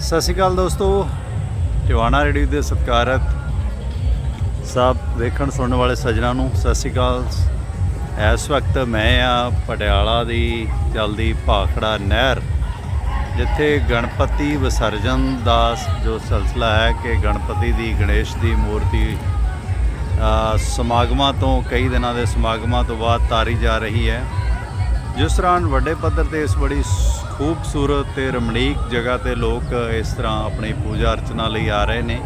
ਸਤਿ ਸ਼੍ਰੀ ਅਕਾਲ ਦੋਸਤੋ। ਟਿਵਾਣਾ ਰੇਡੀਓ ਦੇ ਸਤਿਕਾਰਤ ਸਭ ਵੇਖਣ ਸੁਣਨ ਵਾਲੇ ਸੱਜਣਾ ਨੂੰ ਸਤਿ ਸ਼੍ਰੀ ਅਕਾਲ। ਇਸ ਵਕਤ ਮੈਂ ਆ ਪਟਿਆਲਾ ਦੀ ਚਲਦੀ ਭਾਖੜਾ ਨਹਿਰ, ਜਿੱਥੇ ਗਣਪਤੀ ਵਿਸਰਜਨ ਦਾ ਜੋ ਸਿਲਸਿਲਾ ਹੈ ਕਿ ਗਣਪਤੀ ਦੀ ਗਣੇਸ਼ ਦੀ ਮੂਰਤੀ ਸਮਾਗਮਾਂ ਤੋਂ ਕਈ ਦਿਨਾਂ ਦੇ ਸਮਾਗਮਾਂ ਤੋਂ ਬਾਅਦ ਤਾਰੀ ਜਾ ਰਹੀ ਹੈ। ਜਿਸ ਤਰ੍ਹਾਂ ਵੱਡੇ ਪੱਧਰ ਤੇ ਇਸ ਬੜੀ ਖੂਬਸੂਰਤ ਤੇ ਰਮਣੀਕ ਜਗ੍ਹਾ ਤੇ ਲੋਕ ਇਸ ਤਰ੍ਹਾਂ ਆਪਣੀ ਪੂਜਾ ਅਰਚਨਾ ਲਈ ਆ ਰਹੇ ਨੇ।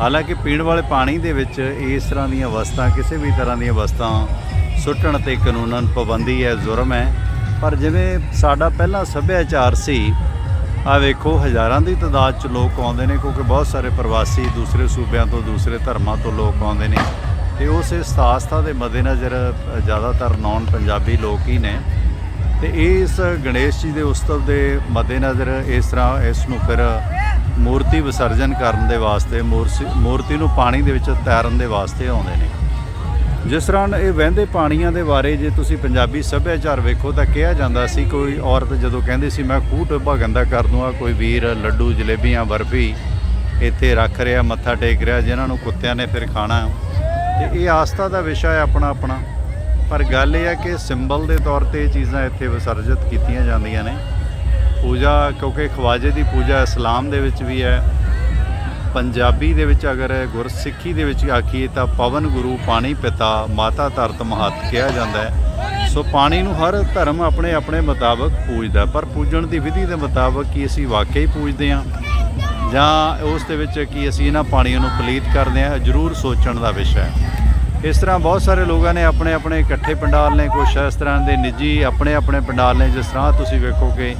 ਹਾਲਾਂਕਿ ਪੀਣ ਵਾਲੇ ਪਾਣੀ ਦੇ ਵਿੱਚ ਇਸ ਤਰ੍ਹਾਂ ਦੀਆਂ ਵਸਤਾਂ, ਕਿਸੇ ਵੀ ਤਰ੍ਹਾਂ ਦੀਆਂ ਵਸਤਾਂ ਸੁੱਟਣ ਤੇ ਕਾਨੂੰਨਨ ਪਾਬੰਦੀ ਹੈ, ਜ਼ੁਰਮ ਹੈ। ਪਰ ਜਿਵੇਂ ਸਾਡਾ ਪਹਿਲਾ ਸੱਭਿਆਚਾਰ ਸੀ ਆ ਵੇਖੋ ਹਜ਼ਾਰਾਂ ਦੀ ਤਾਦਾਦ ਚ ਲੋਕ ਆਉਂਦੇ ਨੇ, ਕਿਉਂਕਿ ਬਹੁਤ ਸਾਰੇ ਪ੍ਰਵਾਸੀ ਦੂਸਰੇ ਸੂਬਿਆਂ ਤੋਂ, ਦੂਸਰੇ ਧਰਮਾਂ ਤੋਂ ਲੋਕ ਆਉਂਦੇ ਨੇ। ਤੇ ਉਸ ਇਸ ਆਸਥਾ ਦੇ ਮੱਦੇਨਜ਼ਰ ਜ਼ਿਆਦਾਤਰ ਨੌਨ ਪੰਜਾਬੀ ਲੋਕ ਹੀ ਨੇ। ਤੇ ਇਸ ਗਣੇਸ਼ ਜੀ ਦੇ ਉਤਸਵ ਦੇ ਮੱਦੇਨਜ਼ਰ ਇਸ ਤਰ੍ਹਾਂ ਇਸ ਨੂੰ ਫਿਰ ਮੂਰਤੀ ਵਿਸਰਜਨ ਕਰਨ ਦੇ ਵਾਸਤੇ, ਮੂਰਸੀ- ਮੂਰਤੀ ਨੂੰ ਪਾਣੀ ਦੇ ਵਿੱਚ ਤੈਰਨ ਦੇ ਵਾਸਤੇ ਆਉਂਦੇ ਨੇ। ਜਿਸ ਤਰ੍ਹਾਂ ਇਹ ਵਹਿੰਦੇ ਪਾਣੀਆਂ ਦੇ ਬਾਰੇ ਜੇ ਤੁਸੀਂ ਪੰਜਾਬੀ ਸੱਭਿਆਚਾਰ ਵੇਖੋ ਤਾਂ ਕਿਹਾ ਜਾਂਦਾ ਸੀ, ਕੋਈ ਔਰਤ ਜਦੋਂ ਕਹਿੰਦੀ ਸੀ, ਮੈਂ ਖੂਹ ਟੋਭਾ ਗੰਦਾ ਕਰ ਦੂੰਗਾ, ਕੋਈ ਵੀਰ ਲੱਡੂ, ਜਲੇਬੀਆਂ, ਬਰਫੀ ਇੱਥੇ ਰੱਖ ਰਿਹਾ, ਮੱਥਾ ਟੇਕ ਰਿਹਾ, ਜਿਨ੍ਹਾਂ ਨੂੰ ਕੁੱਤਿਆਂ ਨੇ ਫਿਰ ਖਾਣਾ ਤੇ ਇਹ ਆਸਥਾ ਦਾ ਵਿਸ਼ਾ ਹੈ ਆਪਣਾ ਆਪਣਾ ਪਰ ਗੱਲ ਇਹ ਹੈ ਕਿ ਸਿੰਬਲ ਦੇ ਤੌਰ ਤੇ ਇਹ ਚੀਜ਼ਾਂ ਇੱਥੇ ਵਿਸਰਜਿਤ ਕੀਤੀਆਂ ਜਾਂਦੀਆਂ ਨੇ। ਪੂਜਾ, ਕਿਉਂਕਿ ਖਵਾਜੇ ਦੀ ਪੂਜਾ ਇਸਲਾਮ ਦੇ ਵਿੱਚ ਵੀ ਹੈ। ਪੰਜਾਬੀ ਦੇ ਵਿੱਚ ਅਗਰ ਗੁਰਸਿੱਖੀ ਦੇ ਵਿੱਚ ਆਖੀਏ ਤਾਂ ਪਵਨ ਗੁਰੂ ਪਾਣੀ ਪਿਤਾ ਮਾਤਾ ਧਰਤ ਮਹੱਤ ਕਿਹਾ ਜਾਂਦਾ ਹੈ। ਸੋ ਪਾਣੀ ਨੂੰ ਹਰ ਧਰਮ ਆਪਣੇ ਆਪਣੇ ਮੁਤਾਬਕ ਪੂਜਦਾ ਪਰ ਪੂਜਣ ਦੀ ਵਿਧੀ ਦੇ ਮੁਤਾਬਕ ਕੀ ਅਸੀਂ ਵਾਕਈ ਪੂਜਦੇ ਹਾਂ? ਜਾਂ ਉਸ ਦੇ ਵਿੱਚ ਕੀ ਅਸੀਂ ਇਹਨਾਂ ਪਾਣੀਆਂ ਨੂੰ ਪਲੀਤ ਕਰਦੇ ਹਾਂ? ਜ਼ਰੂਰ ਸੋਚਣ ਦਾ ਵਿਸ਼ਾ ਹੈ। ਇਸ ਤਰ੍ਹਾਂ ਬਹੁਤ ਸਾਰੇ ਲੋਕਾਂ ਨੇ ਆਪਣੇ ਆਪਣੇ ਇਕੱਠੇ ਪੰਡਾਲ ਨੇ, ਕੁਛ ਇਸ ਤਰ੍ਹਾਂ ਦੇ ਨਿੱਜੀ ਆਪਣੇ ਆਪਣੇ ਪੰਡਾਲ ਨੇ, ਜਿਸ ਤਰ੍ਹਾਂ ਤੁਸੀਂ ਵੇਖੋਗੇ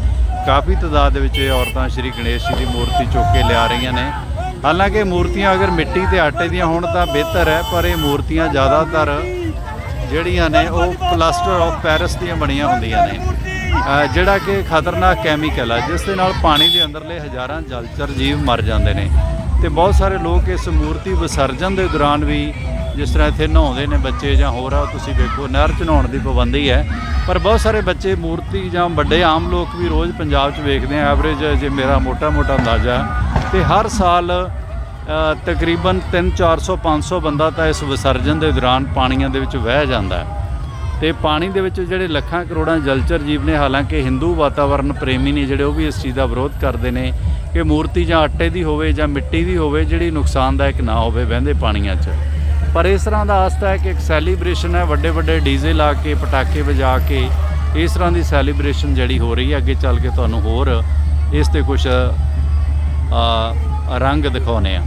ਕਾਫੀ ਤਾਦਾਦ ਦੇ ਵਿੱਚ ਇਹ ਔਰਤਾਂ ਸ਼੍ਰੀ ਗਣੇਸ਼ ਜੀ ਦੀ ਮੂਰਤੀ ਚੁੱਕ ਕੇ ਲਿਆ ਰਹੀਆਂ ਨੇ। ਹਾਲਾਂਕਿ ਮੂਰਤੀਆਂ ਅਗਰ ਮਿੱਟੀ ਤੇ ਆਟੇ ਦੀਆਂ ਹੋਣ ਤਾਂ ਬਿਹਤਰ ਹੈ, ਪਰ ਇਹ ਮੂਰਤੀਆਂ ਜ਼ਿਆਦਾਤਰ ਜਿਹੜੀਆਂ ਨੇ ਉਹ ਪਲਾਸਟਰ ਆਫ ਪੈਰਿਸ ਦੀਆਂ ਬਣੀਆਂ ਹੁੰਦੀਆਂ ਨੇ। ਜਿਹੜਾ ਕਿ ਖਤਰਨਾਕ ਕੈਮੀਕਲ ਹੈ ਜਿਸ ਦੇ ਨਾਲ ਪਾਣੀ ਦੇ ਅੰਦਰਲੇ ਹਜ਼ਾਰਾਂ ਜਲਚਰ ਜੀਵ ਮਰ ਜਾਂਦੇ ਨੇ। ਤੇ ਬਹੁਤ ਸਾਰੇ ਲੋਕ ਇਸ ਮੂਰਤੀ ਵਿਸਰਜਨ ਦੇ ਦੌਰਾਨ ਵੀ ਜਿਸ ਤਰ੍ਹਾਂ ਇੱਥੇ ਨਹਾਉਂਦੇ ਨੇ ਬੱਚੇ ਜਾਂ ਹੋਰ ਆ ਤੁਸੀਂ ਵੇਖੋ ਨਹਿਰ 'ਚ ਨਹਾਉਣ ਦੀ ਪਾਬੰਦੀ ਹੈ। ਪਰ ਬਹੁਤ ਸਾਰੇ ਬੱਚੇ ਮੂਰਤੀ ਜਾਂ ਵੱਡੇ ਆਮ ਲੋਕ ਵੀ ਰੋਜ਼ ਪੰਜਾਬ 'ਚ ਵੇਖਦੇ ਆ। ਐਵਰੇਜ ਜੇ ਮੇਰਾ ਮੋਟਾ-ਮੋਟਾ ਅੰਦਾਜ਼ਾ ਹੈ। ਤੇ ਹਰ ਸਾਲ ਅ, ਤਕਰੀਬਨ 3 400 500 ਬੰਦਾ ਤਾਂ ਇਸ ਵਿਸਰਜਨ ਦੇ ਦੌਰਾਨ ਪਾਣੀਆਂ ਦੇ ਵਿੱਚ ਵਹਿ ਜਾਂਦਾ ਹੈ। ਤੇ ਪਾਣੀ ਦੇ ਵਿੱਚ ਜਿਹੜੇ ਲੱਖਾਂ ਕਰੋੜਾਂ ਜਲਚਰ ਜੀਵ ਨੇ ਹਾਲਾਂਕਿ ਹਿੰਦੂ ਵਾਤਾਵਰਣ ਪ੍ਰੇਮੀ ਨੇ ਜਿਹੜੇ ਉਹ ਵੀ ਇਸ ਚੀਜ਼ ਦਾ ਵਿਰੋਧ ਕਰਦੇ ਨੇ ਕਿ ਮੂਰਤੀ ਜਾਂ ਆਟੇ ਦੀ ਹੋਵੇ ਜਾਂ ਮਿੱਟੀ ਦੀ ਹੋਵੇ ਜਿਹੜੀ ਨੁਕਸਾਨਦਾਇਕ ਨਾ ਹੋਵੇ ਵਹਿੰਦੇ ਪਾਣੀਆਂ 'ਚ। ਪਰ ਇਸ ਤਰ੍ਹਾਂ ਦਾ ਆਸਤਾ ਹੈ ਕਿ ਇੱਕ ਸੈਲੀਬ੍ਰੇਸ਼ਨ ਹੈ, ਵੱਡੇ ਵੱਡੇ ਡੀਜ਼ੇ ਲਾ ਕੇ, ਪਟਾਕੇ ਵਜਾ ਕੇ, ਇਸ ਤਰ੍ਹਾਂ ਦੀ ਸੈਲੀਬ੍ਰੇਸ਼ਨ ਜਿਹੜੀ ਹੋ ਰਹੀ ਹੈ, ਅੱਗੇ ਚੱਲ ਕੇ ਤੁਹਾਨੂੰ ਹੋਰ ਇਸ ਤੇ ਕੁਝ ਰੰਗ ਦਿਖਾਉਨੇ ਆ।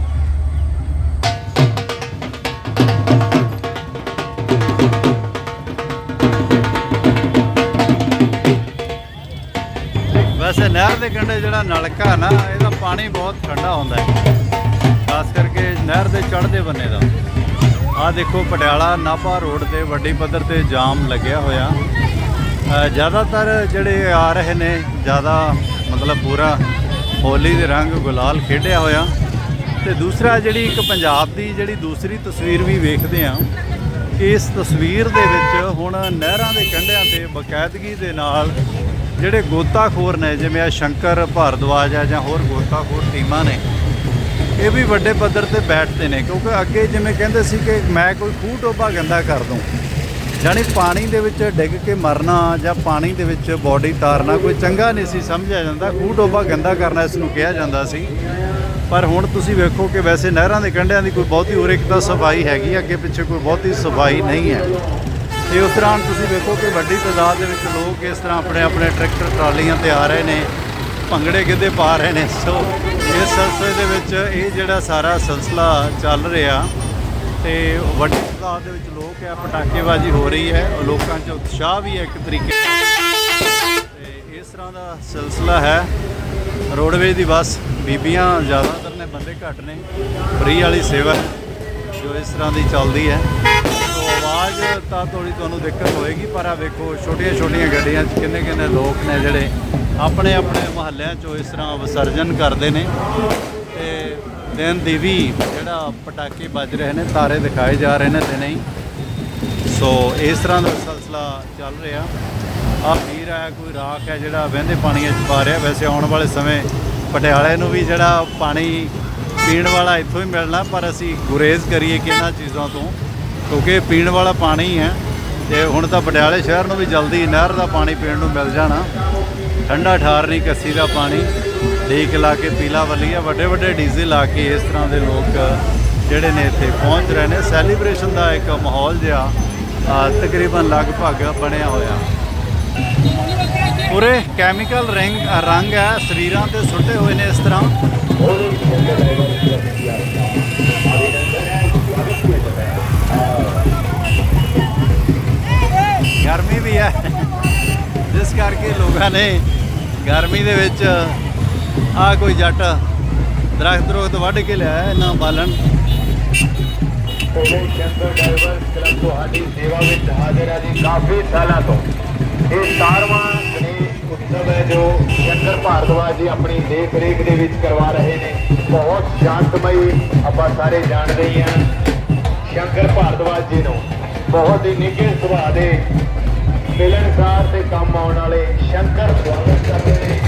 ਵੈਸੇ ਨਹਿਰ ਦੇ ਕੰਢੇ ਜਿਹੜਾ ਨਲਕਾ ਨਾ, ਇਹਦਾ ਪਾਣੀ ਬਹੁਤ ਠੰਡਾ ਹੁੰਦਾ ਹੈ। ਖਾਸ ਕਰਕੇ ਨਹਿਰ ਦੇ ਚੜ੍ਹਦੇ ਬੰਨੇ ਦਾ। ਆਹ ਦੇਖੋ ਪਟਿਆਲਾ ਨਾਭਾ ਰੋਡ ਤੇ ਵੱਡੀ ਪੱਧਰ ਤੇ ਜਾਮ ਲੱਗਿਆ ਹੋਇਆ। ਜ਼ਿਆਦਾਤਰ ਜਿਹੜੇ ਆ ਰਹੇ ਨੇ, ਜ਼ਿਆਦਾ ਮਤਲਬ ਪੂਰਾ ਹੋਲੀ ਦੇ ਰੰਗ ਗੁਲਾਲ ਖੇਡਿਆ ਹੋਇਆ। ਤੇ ਦੂਸਰਾ ਜਿਹੜੀ ਇੱਕ ਪੰਜਾਬ ਦੀ ਜਿਹੜੀ ਦੂਸਰੀ ਤਸਵੀਰ ਵੀ ਵੇਖਦੇ ਆ ਇਸ ਤਸਵੀਰ ਦੇ ਵਿੱਚ ਹੁਣ ਨਹਿਰਾਂ ਦੇ ਕੰਢਿਆਂ ਤੇ ਬਕਾਇਦਗੀ ਦੇ ਨਾਲ ਜਿਹੜੇ ਗੋਤਾਖੋਰ ਨੇ, ਜਿਵੇਂ ਆ ਸ਼ੰਕਰ ਭਾਰਦਵਾਜ ਆ ਜਾਂ ਹੋਰ ਗੋਤਾਖੋਰ ਟੀਮਾਂ ਨੇ ਇਹ ਵੀ ਵੱਡੇ ਪੱਧਰ ਤੇ ਬੈਠਦੇ ਨੇ, ਕਿਉਂਕਿ ਅੱਗੇ ਜਿਵੇਂ ਕਹਿੰਦੇ ਸੀ ਕਿ ਮੈਂ ਕੋਈ ਖੂਹ ਟੋਭਾ ਗੰਦਾ ਕਰ ਦੂੰ, ਜਾਣੀ ਪਾਣੀ ਦੇ ਵਿੱਚ ਡਿੱਗ ਕੇ ਮਰਨਾ ਜਾਂ ਪਾਣੀ ਦੇ ਵਿੱਚ ਬਾਡੀ ਤਾਰਨਾ ਕੋਈ ਚੰਗਾ ਨਹੀਂ ਸੀ, ਸਮਝਿਆ ਜਾਂਦਾ, ਖੂਹ ਟੋਭਾ ਗੰਦਾ ਕਰਨਾ ਇਸ ਨੂੰ ਕਿਹਾ ਜਾਂਦਾ ਸੀ। ਪਰ ਹੁਣ ਤੁਸੀਂ ਵੇਖੋ ਕਿ ਵੈਸੇ ਨਹਿਰਾਂ ਦੇ ਕੰਢਿਆਂ ਦੀ ਕੋਈ ਬਹੁਤੀ ਹੋਰ ਇੱਕ ਤਾਂ ਸਫ਼ਾਈ ਹੈਗੀ, ਅੱਗੇ ਪਿੱਛੇ ਕੋਈ ਬਹੁਤੀ ਸਫ਼ਾਈ ਨਹੀਂ ਹੈ। ਤੇ ਉਸ ਦੌਰਾਨ ਤੁਸੀਂ ਵੇਖੋ ਕਿ ਵੱਡੀ ਤਾਦਾਦ ਦੇ ਵਿੱਚ ਲੋਕ ਇਸ ਤਰ੍ਹਾਂ ਆਪਣੇ ਆਪਣੇ ਟਰੈਕਟਰ, ਟਰਾਲੀਆਂ ਤੇ ਆ ਰਹੇ ਨੇ, ਭੰਗੜੇ ਗਿੱਧੇ ਪਾ ਰਹੇ ਨੇ, ਸੋ ਇਸ ਸਿਲਸਿਲੇ ਦੇ ਵਿੱਚ ਇਹ ਜਿਹੜਾ ਸਾਰਾ ਸਿਲਸਿਲਾ ਚੱਲ ਰਿਹਾ ਤੇ ਵੱਡੀ ਤਾਦਾਦ ਦੇ ਵਿੱਚ ਲੋਕ ਹੈ, ਪਟਾਕੇਬਾਜ਼ੀ ਹੋ ਰਹੀ ਹੈ ਲੋਕਾਂ 'ਚ ਉਤਸ਼ਾਹ ਵੀ ਹੈ ਇੱਕ ਤਰੀਕੇ ਨਾਲ। ਤੇ ਇਸ ਤਰ੍ਹਾਂ ਦਾ ਸਿਲਸਿਲਾ ਹੈ ਰੋਡਵੇਜ ਦੀ ਬੱਸ ਬੀਬੀਆਂ ਜ਼ਿਆਦਾਤਰ ਨੇ ਬੰਦੇ ਘੱਟ ਨੇ, ਫ੍ਰੀ ਵਾਲੀ ਸੇਵਾ ਜੋ ਇਸ ਤਰ੍ਹਾਂ ਦੀ ਚੱਲਦੀ ਹੈ ਆਵਾਜ਼ ਤਾਂ ਥੋੜੀ ਤੁਹਾਨੂੰ ਦਿੱਕਤ ਹੋਏਗੀ, ਪਰ ਆ ਵੇਖੋ ਛੋਟੀਆਂ ਛੋਟੀਆਂ ਗੱਡੀਆਂ 'ਚ ਕਿੰਨੇ ਕਿੰਨੇ ਲੋਕ ਨੇ ਜਿਹੜੇ ਆਪਣੇ ਆਪਣੇ ਮਹੱਲਿਆਂ 'ਚੋਂ ਇਸ ਤਰ੍ਹਾਂ ਵਿਸਰਜਨ ਕਰਦੇ ਨੇ ਤੇ ਦਿਨ ਦੀ ਵੀ ਜਿਹੜਾ ਪਟਾਕੇ ਵੱਜ ਰਹੇ ਨੇ, ਤਾਰੇ ਦਿਖਾਏ ਜਾ ਰਹੇ ਨੇ ਦਿਨੇ ਹੀ। ਸੋ ਇਸ ਤਰ੍ਹਾਂ ਦਾ ਸਿਲਸਿਲਾ ਚੱਲ ਰਿਹਾ। ਆ ਵੀਰ ਹੈ, ਕੋਈ ਰਾਖ ਹੈ ਜਿਹੜਾ ਵਹਿੰਦੇ ਪਾਣੀਆਂ 'ਚ ਪਾ ਰਿਹਾ। ਵੈਸੇ ਆਉਣ ਵਾਲੇ ਸਮੇਂ ਪਟਿਆਲੇ ਨੂੰ ਵੀ ਜਿਹੜਾ ਪਾਣੀ ਪੀਣ ਵਾਲਾ ਇੱਥੋਂ ਹੀ ਮਿਲਣਾ, ਪਰ ਅਸੀਂ ਗੁਰੇਜ਼ ਕਰੀਏ ਕਿ ਇਹਨਾਂ ਚੀਜ਼ਾਂ ਤੋਂ, ਕਿਉਂਕਿ ਪੀਣ ਵਾਲਾ ਪਾਣੀ ਹੈ। ਤੇ ਹੁਣ ਤਾਂ ਪਟਿਆਲੇ ਸ਼ਹਿਰ ਨੂੰ ਵੀ ਜਲਦੀ ਨਹਿਰ ਦਾ ਪਾਣੀ ਪੀਣ ਨੂੰ ਮਿਲ ਜਾਣਾ। ਠੰਡਾ ਠਾਰ ਨਹੀਂ, ਕੱਸੀ ਦਾ ਪਾਣੀ ਢੀਕ ਲਾ ਕੇ ਪੀਲਾ ਵੱਲੀਆ ਵੱਡੇ ਵੱਡੇ ਡੀਜ਼ੇ ਲਾ ਕੇ ਇਸ ਤਰ੍ਹਾਂ ਦੇ ਲੋਕ ਜਿਹੜੇ ਨੇ ਇੱਥੇ ਪਹੁੰਚ ਰਹੇ ਨੇ। ਸੈਲੀਬ੍ਰੇਸ਼ਨ ਦਾ ਇੱਕ ਮਾਹੌਲ ਜਿਹਾ ਤਕਰੀਬਨ ਲਗਭਗ ਬਣਿਆ ਹੋਇਆ। ਪੂਰੇ ਕੈਮੀਕਲ ਰੰਗ ਰੰਗ ਹੈ, ਸਰੀਰਾਂ ਤੇ ਸੁੱਟੇ ਹੋਏ ਨੇ ਇਸ ਤਰ੍ਹਾਂ। ਗਰਮੀ ਵੀ ਹੈ, ਜਿਸ ਕਰਕੇ ਲੋਕਾਂ ਨੇ ਗਰਮੀ ਦੇ ਵਿੱਚ ਆ ਕੋਈ ਜੱਟ ਦਰਖਤ ਦਰਖਤ ਵੱਢ ਕੇ ਲਿਆ ਇਹਨਾਂ ਬਾਲਣ। ਕੋਲੇ ਚੰਦਰ ਡਰਾਈਵਰ ਕਲੱਬ ਤੁਹਾਡੀ ਸੇਵਾ ਵਿੱਚ ਹਾਜ਼ਰ ਹੈ ਜੀ ਕਾਫੀ ਸਾਲਾਂ ਤੋਂ। ਇਹ 17ਵਾਂ ਗਣੇਸ਼ ਉਤਸਵ ਹੈ ਜੋ ਸ਼ੰਕਰ ਭਾਰਦਵਾਜ ਜੀ ਆਪਣੀ ਦੇਖ ਰੇਖ ਦੇ ਵਿੱਚ ਕਰਵਾ ਰਹੇ ਨੇ। ਬਹੁਤ ਸ਼ਾਂਤਮਈ ਆਪਾਂ ਸਾਰੇ ਜਾਣਦੇ ਹੀ ਹਾਂ ਸ਼ੰਕਰ ਭਾਰਦਵਾਜ ਜੀ ਨੂੰ। ਬਹੁਤ ਹੀ ਨਿੱਘੇ ਸੁਭਾਅ ਦੇ ਮਿਲਣਸਾਰ ਤੇ ਕੰਮ ਆਉਣ ਵਾਲੇ ਸ਼ੰਕਰ ਸਵਾਗਤ ਕਰਦੇ ਨੇ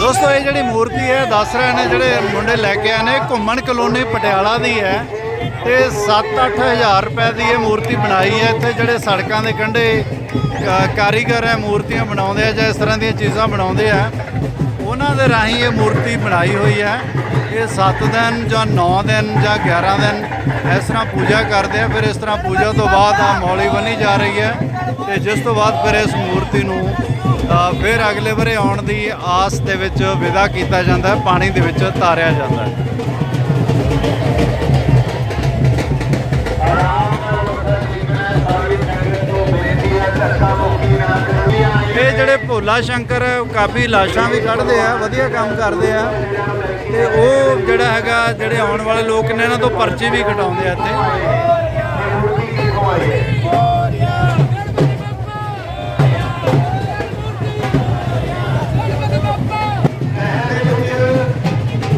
ਦੋਸਤੋ, ਇਹ ਜਿਹੜੀ ਮੂਰਤੀ ਹੈ, ਦੱਸ ਰਹੇ ਨੇ ਜਿਹੜੇ ਮੁੰਡੇ ਲੈ ਕੇ ਆਏ ਨੇ ਘੁੰਮਣ ਕਲੋਨੀ ਪਟਿਆਲਾ ਦੀ ਹੈ ਤੇ 7-8000 ਰੁਪਏ ਦੀ ਇਹ ਮੂਰਤੀ ਬਣਾਈ ਹੈ। ਇੱਥੇ ਜਿਹੜੇ ਸੜਕਾਂ ਦੇ ਕੰਢੇ ਕਾਰੀਗਰ ਹੈ, ਮੂਰਤੀਆਂ ਬਣਾਉਂਦੇ ਆ ਜਾਂ ਇਸ ਤਰ੍ਹਾਂ ਦੀਆਂ ਚੀਜ਼ਾਂ ਬਣਾਉਂਦੇ ਆ, ਉਹਨਾਂ ਦੇ ਰਾਹੀਂ ਇਹ ਮੂਰਤੀ ਬਣਾਈ ਹੋਈ ਹੈ। ਇਹ 7 ਦਿਨ ਜਾਂ 9 ਦਿਨ ਜਾਂ 11 ਦਿਨ ਇਸ ਤਰ੍ਹਾਂ ਪੂਜਾ ਕਰਦੇ ਆ, ਫਿਰ ਇਸ ਤਰ੍ਹਾਂ ਪੂਜਾ ਤੋਂ ਬਾਅਦ ਆ ਮੌਲੀ ਬਣੀ ਜਾ ਰਹੀ ਹੈ ਤੇ ਜਿਸ ਤੋਂ ਬਾਅਦ ਫਿਰ ਇਸ ਮੂਰਤੀ ਨੂੰ ਫਿਰ ਅਗਲੇ ਵਰੇ ਆਉਣ ਦੀ ਆਸ ਦੇ ਵਿੱਚ ਵਿਦਾ ਕੀਤਾ ਜਾਂਦਾ ਹੈ, ਪਾਣੀ ਦੇ ਵਿੱਚ ਤਾਰਿਆ ਜਾਂਦਾ ਹੈ। ਇਹ ਜਿਹੜੇ ਭੋਲਾ ਸ਼ੰਕਰ ਕਾਫੀ ਲਾਸ਼ਾਂ ਵੀ ਕੱਢਦੇ ਆ, ਵਧੀਆ ਕੰਮ ਕਰਦੇ ਆ। ਤੇ ਉਹ ਜਿਹੜਾ ਹੈਗਾ, ਜਿਹੜੇ ਆਉਣ ਵਾਲੇ ਲੋਕ ਨੇ, ਇਹਨਾਂ ਤੋਂ ਪਰਚੀ ਵੀ ਕਟਾਉਂਦੇ ਆ ਇੱਥੇ।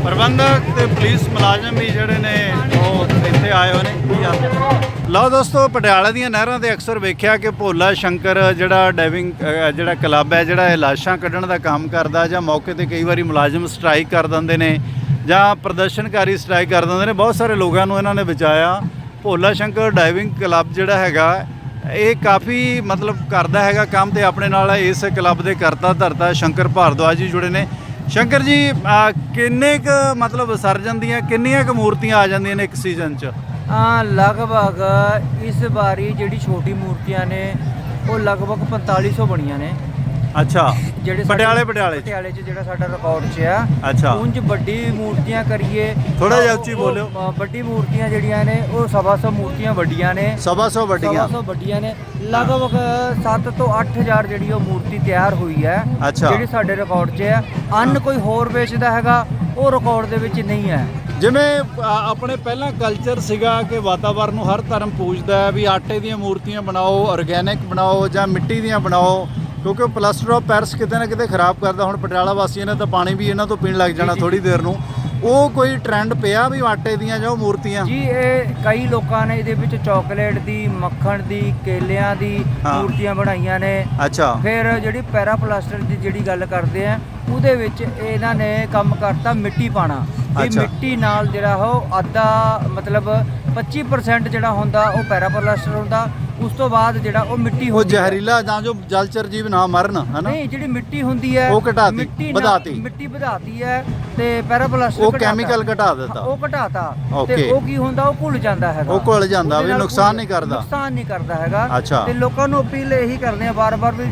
ਪ੍ਰਬੰਧਕ ਤੇ ਪੁਲਿਸ ਮੁਲਾਜ਼ਮ ਵੀ ਜਿਹੜੇ ਨੇ, ਉਹ ਇੱਥੇ ਆਏ ਹੋਏ ਨੇ। ਕੀ ਹਾਲ ਲਓ ਦੋਸਤੋ, ਪਟਿਆਲਾ ਦੀਆਂ ਨਹਿਰਾਂ ਤੇ ਅਕਸਰ ਵੇਖਿਆ ਕਿ ਭੋਲਾ ਸ਼ੰਕਰ ਜਿਹੜਾ ਡਾਈਵਿੰਗ ਜਿਹੜਾ ਕਲੱਬ ਹੈ, ਜਿਹੜਾ ਇਹ ਲਾਸ਼ਾਂ ਕੱਢਣ ਦਾ ਕੰਮ ਕਰਦਾ ਜਾਂ ਮੌਕੇ ਤੇ ਕਈ ਵਾਰੀ ਮੁਲਾਜ਼ਮ ਸਟ੍ਰਾਈਕ ਕਰ ਦਿੰਦੇ ਨੇ ਜਾਂ ਪ੍ਰਦਰਸ਼ਨਕਾਰੀ ਸਟ੍ਰਾਈਕ ਕਰ ਦਿੰਦੇ ਨੇ, ਬਹੁਤ ਸਾਰੇ ਲੋਕਾਂ ਨੂੰ ਇਹਨਾਂ ਨੇ ਬਚਾਇਆ। ਭੋਲਾ ਸ਼ੰਕਰ ਡਾਈਵਿੰਗ ਕਲੱਬ ਜਿਹੜਾ ਹੈਗਾ, ਇਹ ਕਾਫੀ ਮਤਲਬ ਕਰਦਾ ਹੈਗਾ ਕੰਮ ਤੇ ਆਪਣੇ ਨਾਲ ਇਸ ਕਲੱਬ ਦੇ ਕਰਤਾ ਧਰਤਾ ਸ਼ੰਕਰ ਭਾਰਦਵਾਜ ਜੀ ਜੁੜੇ ਨੇ। ਸ਼ੰਕਰ ਜੀ ਕਿੰਨੇ ਕ ਮਤਲਬ ਵਿਸਰਜਨ ਦੀਆਂ, ਕਿੰਨੀਆਂ ਕ ਮੂਰਤੀਆਂ ਆ ਜਾਂਦੀਆਂ ਨੇ ਇੱਕ ਸੀਜ਼ਨ 'ਚ? ਲਗਭਗ ਇਸ ਵਾਰੀ ਜਿਹੜੀ ਛੋਟੀ ਮੂਰਤੀਆਂ ਨੇ ਉਹ ਲਗਭਗ 4500 ਬਣੀਆਂ ਨੇ। ਅੱਛਾ ਜਿਹੜੇ ਸਾਡੇ- ਪਟਿਆਲੇ ਪਟਿਆਲੇ 'ਚ? ਪਟਿਆਲੇ 'ਚ ਜਿਹੜਾ ਸਾਡਾ ਰਿਕਾਰਡ 'ਚ ਆ। ਅੱਛਾ। ਉਂਝ ਵੱਡੀ ਮੂਰਤੀਆਂ ਕਰੀਏ। ਥੋੜ੍ਹਾ ਜਿਹਾ ਤਾਂ ਉੱਚੀ ਉਹ- ਬੋਲਿਓ। ਅ, ਵੱਡੀ ਮੂਰਤੀਆਂ ਜਿਹੜੀਆਂ ਨੇ ਉਹ ਸਵਾ ਸੌ ਮੂਰਤੀਆਂ ਵੱਡੀਆਂ ਨੇ। ਸਵਾ ਸੌ ਵੱਡੀਆਂ। ਸਵਾ ਸੌ ਵੱਡੀਆਂ ਨੇ। ਲਗਭਗ 7 ਤੋਂ 8000 ਜਿਹੜੀ ਉਹ ਮੂਰਤੀ ਤਿਆਰ ਹੋਈ ਹੈ ਅੱਛਾ। ਜਿਹੜੀ ਸਾਡੇ ਰਿਕਾਰਡ 'ਚ ਹੈ ਅਨ ਕੋਈ ਹੋਰ ਵੇਚਦਾ ਹੈਗਾ ਉਹ ਰਿਕਾਰਡ ਦੇ ਵਿੱਚ ਨਹੀਂ ਹੈ। ਜਿਵੇਂ ਆਪਣੇ ਪਹਿਲਾਂ ਕਲਚਰ ਸੀਗਾ ਕਿ ਵਾਤਾਵਰਨ ਨੂੰ ਹਰ ਧਰਮ ਪੂਜਦਾ ਹੈ ਵੀ ਆਟੇ ਦੀਆਂ ਮੂਰਤੀਆਂ ਬਣਾਓ ਆਰਗੈਨਿਕ ਬਣਾਓ ਜਾਂ ਮਿੱਟੀ ਦੀਆਂ ਬਣਾਓ ਕਿਉਂਕਿ ਪਲਾਸਟਰ ਆਫ ਪੈਰਿਸ ਕਿਤੇ ਨਾ ਕਿਤੇ ਖਰਾਬ ਕਰਦਾ। ਹੁਣ ਪਟਿਆਲਾ ਵਾਸੀਆਂ ਨੇ ਤਾਂ ਪਾਣੀ ਵੀ ਇਹਨਾਂ ਤੋਂ ਪੀਣ ਲੱਗ ਜਾਣਾ। ਥੋੜੀ ਦੇਰ ਨੂੰ। ਉਹ ਕੋਈ ਟ੍ਰੈਂਡ ਪਿਆ ਵੀ ਆਟੇ ਦੀਆਂ ਜਾਂ ਉਹ ਮੂਰਤੀਆਂ? ਜੀ ਇਹ ਕਈ ਲੋਕਾਂ ਨੇ ਇਹਦੇ ਵਿੱਚ ਚਾਕਲੇਟ ਦੀ ਮੱਖਣ ਦੀ ਕੇਲਿਆਂ ਦੀ। ਮੂਰਤੀਆਂ ਬਣਾਈਆਂ ਨੇ। ਅੱਛਾ। ਫਿਰ ਜਿਹੜੀ ਪੈਰਾ ਪਲਾਸਟਰ ਦੀ ਜਿਹੜੀ ਗੱਲ ਕਰਦੇ ਆ ਉਹਦੇ ਵਿੱਚ ਇਹਨਾਂ ਨੇ ਕੰਮ ਕਰਤਾ ਮਿੱਟੀ ਪਾਣਾ ਅੱਛਾ। ਮਿੱਟੀ ਨਾਲ ਜਿਹੜਾ ਉਹ ਅੱਧਾ ਮਤਲਬ 25% ਜਿਹੜਾ ਹੁੰਦਾ ਉਹ ਪੈਰਾ ਪਲਾਸਟਰ ਹੁੰਦਾ ਉਸ ਤੋਂ ਬਾਅਦ ਜਿਹੜਾ ਉਹ ਮਿੱਟੀ ਉਹ ਹੁੰਦੀ ਹੈ। ਜ਼ਹਿਰੀਲਾ ਜਾਂ ਜੋ ਜਲਚਰ ਜੀਵ ਨਾ ਮਰਨ ਹਨਾ ਨਹੀਂ ਜਿਹੜੀ ਮਿੱਟੀ ਹੁੰਦੀ ਹੈ ਉਹ ਘਟਾਤੀ, ਮਿੱਟੀ ਨਾਲ- ਵਧਾਤੀ। ਮਿੱਟੀ ਵਧਾਤੀ ਹੈ ਤੇ ਪੈਰਾ ਪਲਾਸਟਰ ਉਹ। ਕੈਮੀਕਲ ਘਟਾ ਦਿੱਤਾ। ਉਹ ਘਟਾਤਾ Okay. ਤੇ ਉਹ ਕੀ ਹੁੰਦਾ ਉਹ ਘੁਲ ਜਾਂਦਾ ਹੈਗਾ ਉਹ ਘੁਲ ਜਾਂਦਾ, ਉਹਦੇ ਵੀ ਨਾਲ ਨੁਕਸਾਨ ਘੁਲ- ਨਹੀਂ ਕਰਦਾ। ਨੁਕਸਾਨ ਨਹੀਂ ਕਰਦਾ ਹੈਗਾ ਅੱਛਾ। ਤੇ ਲੋਕਾਂ ਨੂੰ ਅਪੀਲ ਇਹੀ ਕਰਦੇ ਆ ਬਾਰ-ਬਾਰ ਵੀ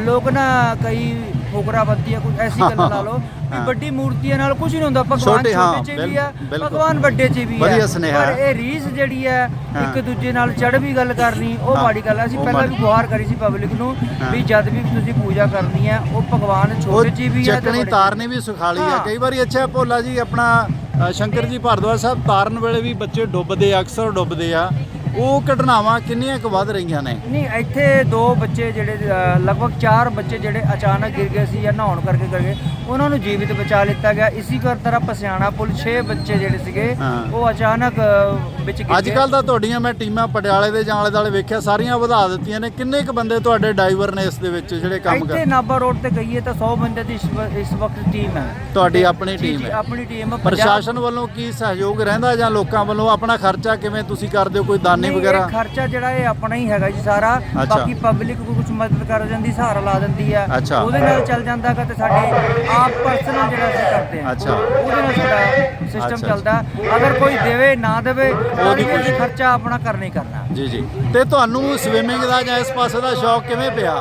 ਲੋਕ ਨਾ ਕਈ ਫੋਕਰਾ ਬੱਤੀ ਆ ਕੁਝ ਐਸੀ ਗੱਲ ਲਾ ਲਓ ਵੀ ਹਾਂ। ਵੱਡੀ ਮੂਰਤੀਆਂ ਨਾਲ ਕੁਝ ਨਹੀਂ ਹੁੰਦਾ ਭਗਵਾਨ ਛੋਟੇ, ਹਾਂ, ਚ ਵੀ ਆ। ਭਗਵਾਨ ਵੱਡੇ ਚ ਵੀ ਆ ਪਰ ਹੈ। ਇਹ ਰੀਸ ਜਿਹੜੀ ਹੈ ਹਾਂ। ਇੱਕ ਦੂਜੇ ਨਾਲ ਚੜ ਵੀ ਗੱਲ ਕਰਨੀ ਉਹ ਹਾਂ, ਮਾੜੀ ਗੱਲ ਹੈ ਅਸੀਂ ਪਹਿਲਾਂ ਵੀ ਗੁਹਾਰ ਕਰੀ ਸੀ ਪਬਲਿਕ ਨੂੰ ਹਾਂ। ਵੀ ਜਦ ਵੀ ਤੁਸੀਂ ਪੂਜਾ ਕਰਨੀ ਹੈ ਉਹ ਭਗਵਾਨ ਛੋਟੇ ਚ ਵੀ ਆ ਚੱਕਣੀ ਤਾਰਨੀ ਵੀ ਸੁਖਾਲੀ ਆ ਹਾਂ। ਕਈ ਵਾਰੀ ਅੱਛਾ ਭੋਲਾ ਜੀ ਆਪਣਾ ਸ਼ੰਕਰ ਜੀ ਭਾਰਦਵਾਜ ਸਾਹਿਬ ਤਾਰਨ ਵੇਲੇ ਵੀ ਬੱਚੇ ਡੁੱਬਦੇ ਆ ਅਕਸਰ ਡੁੱਬਦੇ ਆ ਉਹ ਘਟਨਾਵਾਂ ਕਿੰਨੀਆਂ ਕੁ ਵੱਧ ਰਹੀਆਂ ਨੇ? ਨਹੀਂ ਇੱਥੇ ਦੋ ਬੱਚੇ ਜਿਹੜੇ ਅ, ਲਗਭਗ ਚਾਰ ਬੱਚੇ ਜਿਹੜੇ ਅਚਾਨਕ ਗਿਰ ਗਏ ਸੀ ਜਾਂ ਨਹਾਉਣ ਕਰਕੇ ਕਰ ਗਏ ਉਹਨਾਂ ਨੂੰ ਜੀਵਿਤ ਬਚਾ ਲਿੱਤਾ ਗਿਆ। ਇਸੇ ਕਰ ਤਰ੍ਹਾਂ ਪਸਿਆਣਾ ਪੁਲ 6 ਬੱਚੇ ਜਿਹੜੇ ਸੀਗੇ ਹਾਂ। ਉਹ ਅਚਾਨਕ ਅ, ਵਿੱਚ ਗਿਰ ਅੱਜ ਗਏ। ਕੱਲ ਤਾਂ ਤੁਹਾਡੀਆਂ ਮੈਂ ਟੀਮਾਂ ਪਟਿਆਲੇ ਦੇ ਜਾਂ ਆਲੇ ਦੁਆਲੇ ਵੇਖਿਆ ਸਾਰੀਆਂ ਵਧਾ ਦਿੱਤੀਆਂ ਨੇ। ਕਿੰਨੇ ਕੁ ਬੰਦੇ ਤੁਹਾਡੇ ਡਾਈਵਰ ਨੇ ਇਸ ਦੇ ਵਿੱਚ ਜਿਹੜੇ ਕੰਮ ਇੱਥੇ ਕਰ ਨਾਭਾ ਰੋਡ ਤੇ ਗਈਏ ਤਾਂ 100 ਬੰਦੇ ਦੀ ਇਸ ਵ- ਇਸ ਵਕਤ ਟੀਮ ਹੈ। ਤੁਹਾਡੀ ਆਪਣੀ ਜੀ, ਟੀਮ ਜੀ, ਹੈ। ਆਪਣੀ ਟੀਮ ਪ੍ਰਸ਼ਾਸਨ ਵੱਲੋਂ ਕੀ ਸਹਿਯੋਗ ਰਹਿੰਦਾ ਜਾਂ ਲੋਕਾਂ ਵੱਲੋਂ ਆਪਣਾ ਖਰਚਾ ਕਿਵੇਂ ਤੁਸੀਂ ਕਰਦੇ ਹੋ? ਕੋਈ ਦਾਨੀ ਨਹੀਂ, ਵਗੈਰਾ? ਖਰਚਾ ਜਿਹੜਾ ਇਹ ਆਪਣਾ ਹੀ ਹੈਗਾ ਜੀ ਸਾਰਾ। ਅੱਛਾ। ਬਾਕੀ ਪਬਲਿਕ ਕੋਈ ਕੁਝ ਮਦਦ ਕਰ ਜਾਂਦੀ ਸਹਾਰਾ ਲਾ ਦਿੰਦੀ ਅੱਛਾ। ਉਹਦੇ ਨਾਲ ਚੱਲ ਜਾਂਦਾ ਹੈਗਾ ਤੇ ਸਾਡੇ ਆਪ ਪਰਸਨਲ ਜਿਹੜਾ ਅਸੀਂ ਕਰਦੇ ਹਾਂ ਅੱਛਾ। ਉਹਦੇ ਨਾਲ ਸਾਡਾ ਅੱਛਾ, ਸਿਸਟਮ। ਚੱਲਦਾ। ਅਗਰ ਕੋਈ ਦੇਵੇ ਨਾ ਦੇਵੇ ਉਹਦੀ ਕੋਈ ਖਰਚਾ ਆਪਣਾ ਕਰਨਾ ਹੀ ਕਰਨਾ। ਜੀ ਜੀ। ਤੇ ਤੁਹਾਨੂੰ ਸਵਿਮਿੰਗ ਦਾ ਜਾਂ ਇਸ ਪਾਸੇ ਦਾ ਸ਼ੌਕ ਕਿਵੇਂ ਪਿਆ?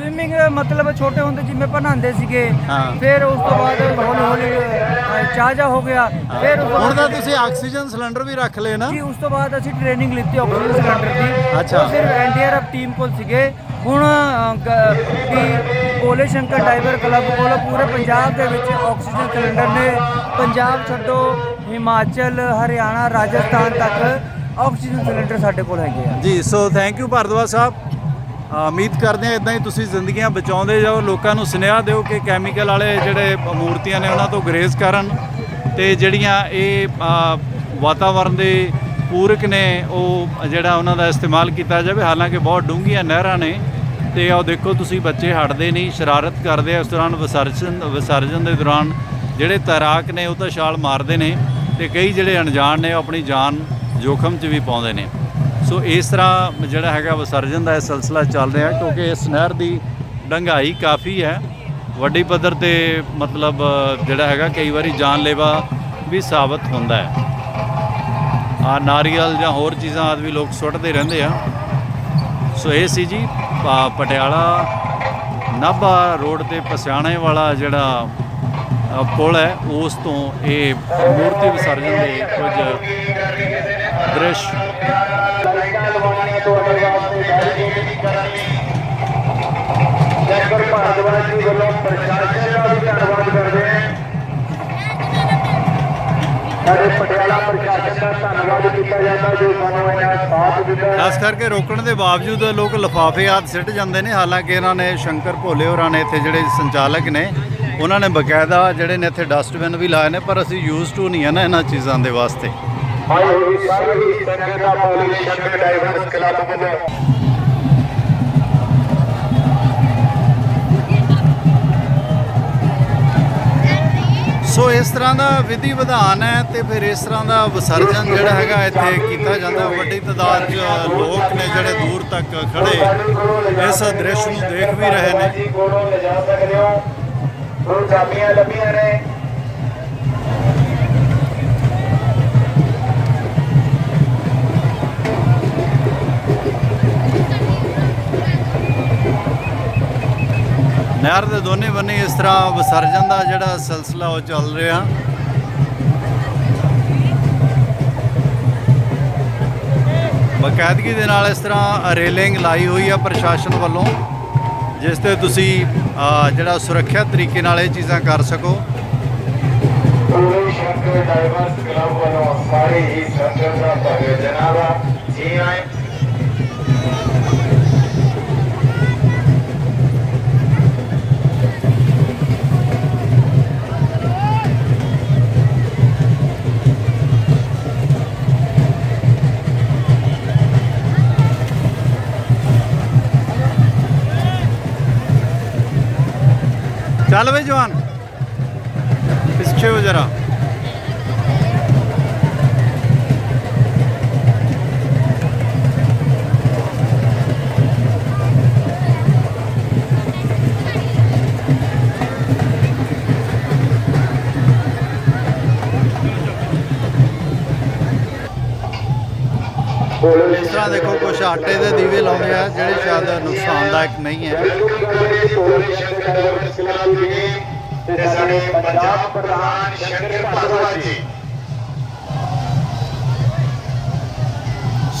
ਸਵਿਮਿੰਗ ਮਤਲਬ ਛੋਟੇ ਹੁੰਦੇ ਜਿਵੇਂ ਪਨਾਉਂਦੇ ਸੀਗੇ। ਫਿਰ ਉਸ ਤੋਂ ਬਾਅਦ ਹੌਲੀ ਹੌਲੀ ਚਾਜਾ ਹੋ ਗਿਆ। ਫਿਰ ਹੁਣ ਤਾਂ ਤੁਸੀਂ ਆਕਸੀਜਨ ਸਿਲੰਡਰ ਵੀ ਰੱਖ ਲਏ ਨਾ। ਜੀ ਉਸ ਤੋਂ ਬਾਅਦ ਅਸੀਂ ਟ੍ਰੇਨਿੰਗ ਲਿੱਤੀ ਆਕਸੀਜਨ ਸਿਲੰਡਰ ਦੀ। ਅੱਛਾ। ਸਿਰਫ ਐਨਡੀਆਰਐਫ ਟੀਮ ਕੋਲ ਸੀਗੇ। ਹੁਣ ਭੋਲੇ ਸ਼ੰਕਰ ਡਾਈਵਰ ਕਲੱਬ ਕੋਲ ਪੂਰੇ ਪੰਜਾਬ ਦੇ ਵਿੱਚ ਆਕਸੀਜਨ ਸਿਲੰਡਰ ਨੇ। ਪੰਜਾਬ ਛੱਡੋ ਹਿਮਾਚਲ ਹਰਿਆਣਾ ਰਾਜਸਥਾਨ ਤੱਕ ਆਕਸੀਜਨ ਸਿਲੰਡਰ ਸਾਡੇ ਕੋਲ ਹੈਗੇ ਆ। ਜੀ ਸੋ ਥੈਂਕ ਯੂ ਭਾਰਦਵਾਜ ਸਾਹਿਬ। ਉਮੀਦ ਕਰਦੇ ਹਾਂ ਇਦਾਂ ਹੀ ਤੁਸੀਂ ਜ਼ਿੰਦਗੀਆਂ ਬਚਾਉਂਦੇ ਜਾਓ ਲੋਕਾਂ ਨੂੰ ਸੁਨੇਹਾ ਦਿਓ ਕਿ ਕੈਮੀਕਲ ਵਾਲੇ ਜਿਹੜੇ ਮੂਰਤੀਆਂ ਨੇ ਉਹਨਾਂ ਤੋਂ ਗਰੇਜ਼ ਕਰਨ ਤੇ ਜਿਹੜੀਆਂ ਇਹ ਅ, ਵਾਤਾਵਰਣ ਦੇ ਪੂਰਕ ਨੇ ਉਹ ਜਿਹੜਾ ਉਹਨਾਂ ਦਾ ਇਸਤੇਮਾਲ ਕੀਤਾ ਜਾਵੇ। ਹਾਲਾਂਕਿ ਬਹੁਤ ਡੂੰਘੀਆਂ ਨਹਿਰਾਂ ਨੇ ਤੇ ਉਹ ਦੇਖੋ ਤੁਸੀਂ ਬੱਚੇ ਹਟਦੇ ਨਹੀਂ ਸ਼ਰਾਰਤ ਕਰਦੇ ਆ। ਉਸ ਦੌਰਾਨ ਵਿਸਰਜਨ ਵਿਸਰਜਨ ਦੇ ਦੌਰਾਨ ਜਿਹੜੇ ਤੈਰਾਕ ਨੇ ਉਹ ਤਾਂ ਛਾਲ ਮਾਰਦੇ ਨੇ ਤੇ ਕਈ ਜਿਹੜੇ ਅਣਜਾਣ ਨੇ ਉਹ ਆਪਣੀ ਜਾਨ ਜੋਖਮ 'ਚ ਵੀ ਪਾਉਂਦੇ ਨੇ। ਸੋ ਇਸ ਤਰ੍ਹਾਂ ਜਿਹੜਾ ਹੈਗਾ ਵਿਸਰਜਨ ਦਾ ਇਹ ਸਿਲਸਿਲਾ ਚੱਲ ਰਿਹਾ ਕਿਉਂਕਿ ਇਸ ਨਹਿਰ ਦੀ ਡੰਗਾਈ ਕਾਫੀ ਹੈ। ਵੱਡੀ ਪੱਧਰ ਤੇ ਮਤਲਬ ਜਿਹੜਾ ਹੈਗਾ ਕਈ ਵਾਰੀ ਜਾਨਲੇਵਾ ਵੀ ਸਾਬਤ ਹੁੰਦਾ ਹੈ। ਆ ਨਾਰੀਅਲ ਜਾਂ ਹੋਰ ਚੀਜ਼ਾਂ ਆਦਿ ਲੋਕ ਸੁੱਟਦੇ ਰਹਿੰਦੇ ਆ। ਸੋ ਇਹ ਸੀ ਜੀ ਪਟਿਆਲਾ ਨਾਭਾ ਰੋਡ ਤੇ ਪਸਿਆਣੇ ਵਾਲਾ ਜਿਹੜਾ ਪੁਲ ਹੈ, ਉਸ ਤੋਂ ਇਹ ਮੂਰਤੀ ਵਿਸਰਜਨ ਦੇ ਕੁਝ ਦ੍ਰਿਸ਼ ਲਾਈਨਾਂ ਲਵਾਉਣੀਆਂ ਤੁਹਾਡੇ ਵਾਸਤੇ ਬੈਰੀਕੇਡ ਨਹੀਂ ਕਰਨੀ। ਜੈਕਰ ਭਾਰਦਵਾਜ ਜੀ ਵੱਲੋਂ ਪ੍ਰਸ਼ਾਸਨ ਦਾ ਵੀ ਧੰਨਵਾਦ ਕਰਦੇ ਹਾਂ, ਸਾਡੇ ਪਟਿਆਲਾ ਪ੍ਰਸ਼ਾਸਨ ਦਾ ਧੰਨਵਾਦ ਕੀਤਾ ਜਾਂਦਾ, ਜੋ ਸਾਨੂੰ ਇਹਨਾਂ ਸਾਥ ਦਿੱਤਾ ਖਾਸ ਕਰਕੇ ਰੋਕਣ ਦੇ ਬਾਵਜੂਦ ਲੋਕ ਲਿਫਾਫੇ ਆਦ ਸਿੱਟ ਜਾਂਦੇ ਨੇ, ਹਾਲਾਂਕਿ ਇਹਨਾਂ ਨੇ ਸ਼ੰਕਰ ਭੋਲੇ ਹੋਰਾਂ ਨੇ ਇੱਥੇ ਜਿਹੜੇ ਸੰਚਾਲਕ ਨੇ, ਉਹਨਾਂ ਨੇ ਬਕਾਇਦਾ ਜਿਹੜੇ ਨੇ ਇੱਥੇ ਡਸਟਬਿਨ ਵੀ ਲਾਏ ਨੇ, ਪਰ ਅਸੀਂ ਯੂਜ਼ ਟੂ ਨਹੀਂ ਹੈ ਨਾ ਇਹਨਾਂ ਚੀਜ਼ਾਂ ਦੇ ਵਾਸਤੇ। ਆਈ ਹੋਈ ਸਾਰੀ ਸੰਗਤ ਦਾ ਪੌਲੀ ਸ਼ੰਕਰ ਡਾਈਵਰਸ ਕਲੱਬ ਵੱਲੋਂ ਸੋ ਇਸ ਤਰ੍ਹਾਂ ਦਾ ਵਿਧੀ ਵਿਧਾਨ ਹੈ ਤੇ ਫਿਰ ਇਸ ਤਰ੍ਹਾਂ ਦਾ ਵਿਸਰਜਨ ਜਿਹੜਾ ਹੈਗਾ ਇੱਥੇ ਕੀਤਾ ਜਾਂਦਾ। ਵੱਡੀ ਤਾਦਾਦ 'ਚ ਲੋਕ ਨੇ ਜਿਹੜੇ ਦੂਰ ਤੱਕ ਖੜੇ ਇਸ ਦ੍ਰਿਸ਼ ਨੂੰ ਦੇਖ ਵੀ ਰਹੇ ਨੇ। ਨਹਿਰ ਦੇ ਦੋਨੇ ਬੰਨੇ ਇਸ ਤਰ੍ਹਾਂ ਵਿਸਰਜਨ ਦਾ ਜਿਹੜਾ ਸਿਲਸਿਲਾ ਉਹ ਚੱਲ ਰਿਹਾ। ਬਕਾਇਦਗੀ ਦੇ ਨਾਲ ਇਸ ਤਰ੍ਹਾਂ ਰੇਲਿੰਗ ਲਾਈ ਹੋਈ ਆ ਪ੍ਰਸ਼ਾਸਨ ਵੱਲੋਂ, ਜਿਸ ਤੇ ਤੁਸੀਂ ਜਿਹੜਾ ਸੁਰੱਖਿਅਤ ਤਰੀਕੇ ਨਾਲ ਇਹ ਚੀਜ਼ਾਂ ਕਰ ਸਕੋ। ਡਾਈਵਰਸ ਕਲੱਬ ਵੱਲੋਂ ਸਾਰੇ ਹੀ ਸੰਗਤ ਦਾ ਭਗਤ ਜਨਾਬ ਜੀ ਆਏ ਚੱਲ ਵੇ ਜਵਾਨ। ਪਿੱਛੇ ਹੋ ਜਰਾ। ਇਸ ਤਰ੍ਹਾਂ ਦੇਖੋ ਕੁਝ ਆਟੇ ਦੇ ਦੀਵੇ ਲਾਉਂਦੇ ਆ, ਜਿਹੜੇ ਸ਼ਾਇਦ ਨੁਕਸਾਨਦਾਇਕ ਨਹੀਂ ਹੈ। ਤੇ ਸਾਡੇ ਪੰਜਾਬ ਪ੍ਰਧਾਨ ਸ਼ੰਕਰ ਭਾਰਦਵਾਜ ਜੀ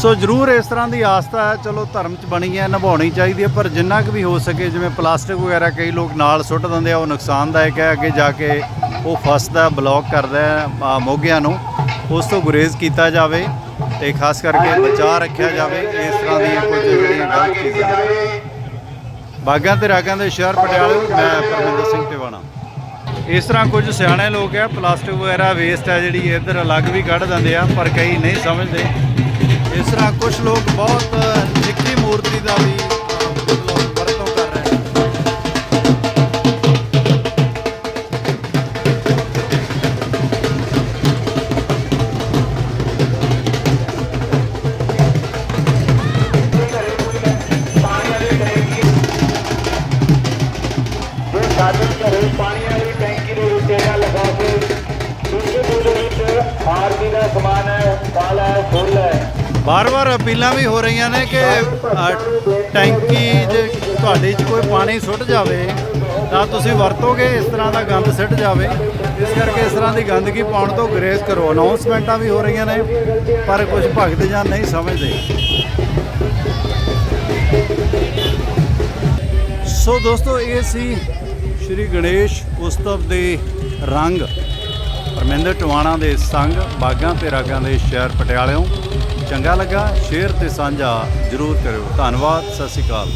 ਸੋ ਜ਼ਰੂਰ ਇਸ ਤਰ੍ਹਾਂ ਦੀ ਆਸਥਾ ਹੈ, ਚਲੋ ਧਰਮ 'ਚ ਬਣੀ ਹੈ, ਨਿਭਾਉਣੀ ਚਾਹੀਦੀ ਹੈ, ਪਰ ਜਿੰਨਾ ਕੁ ਵੀ ਹੋ ਸਕੇ, ਜਿਵੇਂ ਪਲਾਸਟਿਕ ਵਗੈਰਾ ਕਈ ਲੋਕ ਨਾਲ ਸੁੱਟ ਦਿੰਦੇ ਆ, ਉਹ ਨੁਕਸਾਨਦਾਇਕ ਹੈ। ਅੱਗੇ ਜਾ ਕੇ ਉਹ ਫਸਦਾ, ਬਲੌਕ ਕਰਦਾ ਮੋਗਿਆਂ ਨੂੰ, ਉਸ ਤੋਂ ਗੁਰੇਜ਼ ਕੀਤਾ ਜਾਵੇ। ਤੇ ਖਾਸ ਕਰਕੇ ਬਚਾਅ ਰੱਖਿਆ ਜਾਵੇ, ਇਸ ਤਰ੍ਹਾਂ ਦੀਆਂ ਕੁਝ ਜਿਹੜੀਆਂ ਗਲਤ ਚੀਜ਼ਾਂ ਬਾਗਾਂ ਤੇ ਰਾਗਾਂ ਦੇ ਸ਼ਹਿਰ ਪਟਿਆਲੇ ਮੈਂ ਪਰਮਿੰਦਰ ਸਿੰਘ ਟਿਵਾਣਾ। ਇਸ ਤਰ੍ਹਾਂ ਕੁਝ ਸਿਆਣੇ ਲੋਕ ਆ, ਪਲਾਸਟਿਕ ਵਗੈਰਾ ਵੇਸਟ ਹੈ ਜਿਹੜੀ ਇੱਧਰ ਅਲੱਗ ਵੀ ਕੱਢ ਦਿੰਦੇ ਆ, ਪਰ ਕਈ ਨਹੀਂ ਸਮਝਦੇ। ਇਸ ਤਰ੍ਹਾਂ ਕੁਝ ਲੋਕ ਬਹੁਤ ਨਿੱਕੀ ਮੂਰਤੀ ਦਾ ਵੀ ਬਾਰ-ਬਾਰ ਅਪੀਲਾਂ ਵੀ ਹੋ ਰਹੀਆਂ ਨੇ ਕਿ ਟੈਂਕੀ ਜੇ ਤੁਹਾਡੇ 'ਚ ਕੋਈ ਪਾਣੀ ਸੁੱਟ ਜਾਵੇ, ਤਾਂ ਤੁਸੀਂ ਵਰਤੋਗੇ, ਇਸ ਤਰ੍ਹਾਂ ਦਾ ਗੰਦ ਸਿੱਟ ਜਾਵੇ। ਇਸ ਕਰਕੇ ਇਸ ਤਰ੍ਹਾਂ ਦੀ ਗੰਦਗੀ ਪਾਉਣ ਤੋਂ ਗਰੇਜ਼ ਕਰੋ। ਅਨਾਉਂਸਮੈਂਟਾਂ ਵੀ ਹੋ ਰਹੀਆਂ ਨੇ, ਪਰ ਕੁਝ ਭਗਤ ਜਾਂ ਨਹੀਂ ਸਮਝਦੇ। ਸੋ ਦੋਸਤੋ, ਇਹ ਸੀ ਸ਼੍ਰੀ ਗਣੇਸ਼ ਉਸਤਵ ਦੇ ਰੰਗ। ਪਰਮਿੰਦਰ ਟਵਾਣਾ ਦੇ ਸੰਗ, ਬਾਗਾਂ ਤੇ ਰਾਗਾਂ ਦੇ ਸ਼ਹਿਰ ਪਟਿਆਲਿਓਂ। ਚੰਗਾ ਲੱਗਾ ਸ਼ੇਅਰ ਤੇ ਸਾਂਝਾ ਜਰੂਰ ਕਰਿਓ। ਧੰਨਵਾਦ ਸਤਿ ਸ਼੍ਰੀ ਅਕਾਲ।